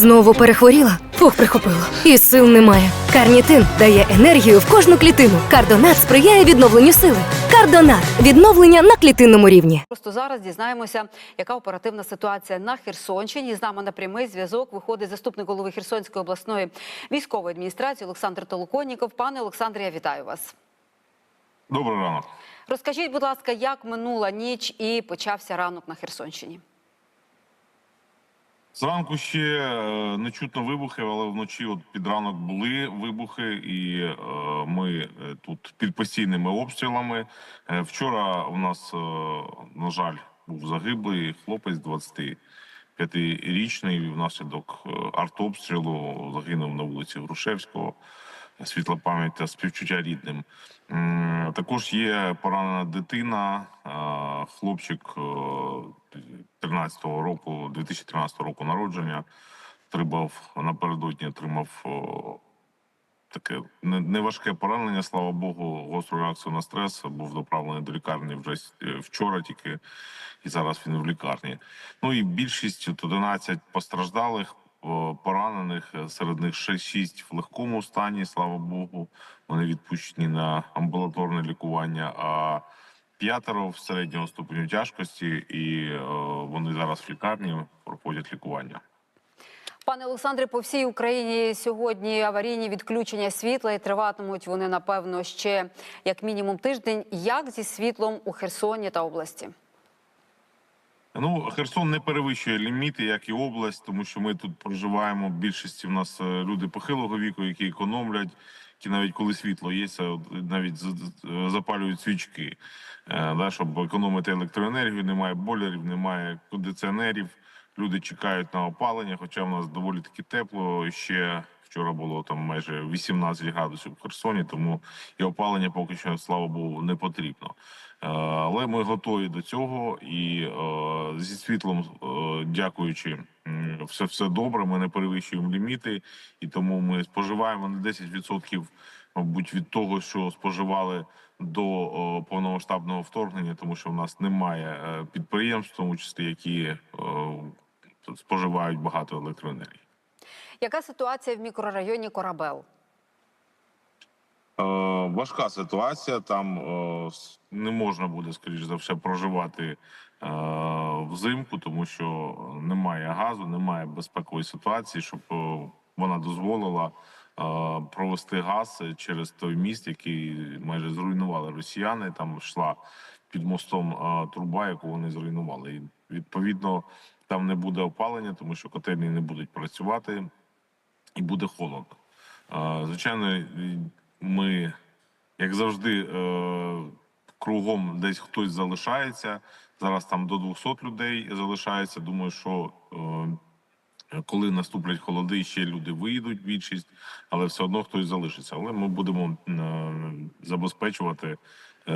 Знову перехворіла? Фух, прихопило. І сил немає. Карнітин дає енергію в кожну клітину. Кардонат сприяє відновленню сили. Кардонат відновлення на клітинному рівні. Просто зараз дізнаємося, яка оперативна ситуація на Херсонщині. З нами на прямий зв'язок виходить заступник голови Херсонської обласної військової адміністрації Олександр Толоконніков. Пане Олександре, я вітаю вас. Добрий ранок. Розкажіть, будь ласка, як минула ніч і почався ранок на Херсонщині? Зранку ще е, не чутно вибухів, але вночі от під ранок були вибухи, і е, ми е, тут під постійними обстрілами. Вчора у нас, на жаль, був загиблий хлопець 25-річний внаслідок артобстрілу загинув на вулиці Грушевського. Світла пам'ять та співчуття рідним. Також є поранена дитина, хлопчик е, 13-го року, 2013 року народження. Отримав напередодні отримав таке не- неважке поранення, слава Богу, гостру реакцію на стрес. Був доправлений до лікарні вже е, вчора тільки, і зараз він в лікарні. Ну і більшість от 11 постраждалих. Поранених серед них ще 6 в легкому стані, слава Богу. Вони відпущені на амбулаторне лікування. А п'ятеро в середньому ступеню тяжкості, і е, вони зараз в лікарні проходять лікування. Пане Олександре, по всій Україні сьогодні аварійні відключення світла і триватимуть вони напевно ще як мінімум тиждень. Як зі світлом у Херсоні та області? Ну, Херсон не перевищує ліміти, як і область, тому що ми тут проживаємо. Більшості в нас е, люди похилого віку, які економлять, навіть коли світло є, навіть запалюють свічки, е, да, щоб економити електроенергію. Немає бойлерів, немає кондиціонерів. Люди чекають на опалення, хоча в нас доволі таки тепло. Ще вчора було там майже 18 градусів в Херсоні, тому і опалення поки що, слава Богу, не потрібно. Е, Але ми готові до цього, і е, зі світлом, е, дякуючи, все все добре. Ми не перевищуємо ліміти, і тому ми споживаємо на 10%, мабуть, від того, що споживали до повномасштабного вторгнення, тому що в нас немає підприємств, в тому числі які споживають багато електроенергії. Яка ситуація в мікрорайоні Корабел? Е, важка ситуація. Там е, не можна буде, скоріш за все, проживати е, взимку, тому що немає газу, немає безпекової ситуації, щоб е, вона дозволила е, провести газ через той міст, який майже зруйнували росіяни. Там йшла під мостом труба, яку вони зруйнували. І відповідно там не буде опалення, тому що котельні не будуть працювати, і буде холодно. Звичайно, ми, як завжди, е, кругом десь хтось залишається. Зараз там до 200 людей залишається. Думаю, що е, коли наступлять холоди, ще люди виїдуть більшість, але все одно хтось залишиться. Але ми будемо е, забезпечувати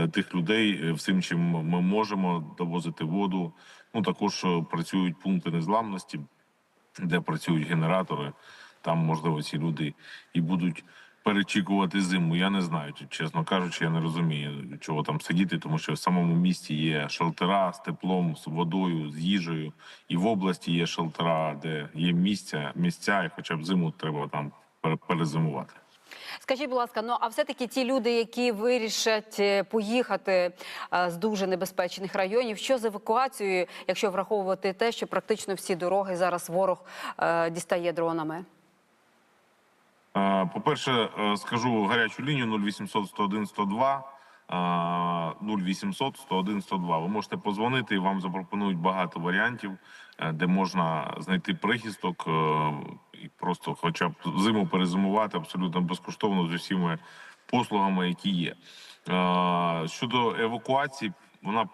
тих людей е, всім, чим ми можемо довозити воду. Ну також е, працюють пункти незламності, де працюють генератори. Там, можливо, ці люди і будуть перечікувати зиму. Я не знаю, чесно кажучи, я не розумію, чого там сидіти, тому що в самому місті є шелтера з теплом, з водою, з їжею, і в області є шелтера, де є місця, місця, і хоча б зиму треба там пере- перезимувати. Скажіть, будь ласка, ну а все-таки ті люди, які вирішать е, поїхати е, з дуже небезпечних районів, що з евакуацією, якщо враховувати те, що практично всі дороги зараз ворог е, дістає дронами? Е, По-перше, е, скажу гарячу лінію 0800 101 102. Е, 0800 101 102. Ви можете позвонити і вам запропонують багато варіантів, е, де можна знайти прихисток е, і просто, хоча б зиму перезимувати абсолютно безкоштовно з усіма послугами, які є. Е, Щодо евакуації, вона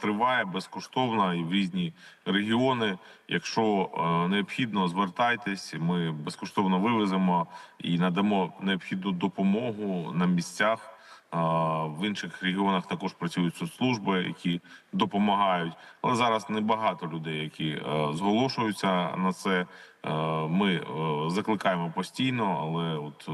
триває безкоштовно і в різні регіони. Якщо необхідно, звертайтесь. Ми безкоштовно вивеземо і надамо необхідну допомогу на місцях. В інших регіонах також працюють соцслужби, які допомагають. Але зараз небагато людей, які е, зголошуються на це. Е, Ми е, закликаємо постійно, але от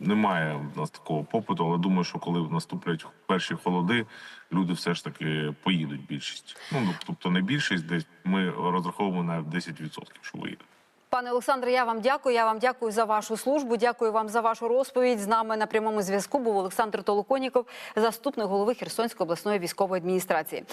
немає в нас такого попиту. Але думаю, що коли наступлять перші холоди, люди все ж таки поїдуть більшість. Ну тобто не більшість, десь ми розраховуємо на 10%, що виїдуть. Пане Олександре, я вам дякую. Я вам дякую за вашу службу. Дякую вам за вашу розповідь. З нами на прямому зв'язку був Олександр Толоконіков, заступник голови Херсонської обласної військової адміністрації.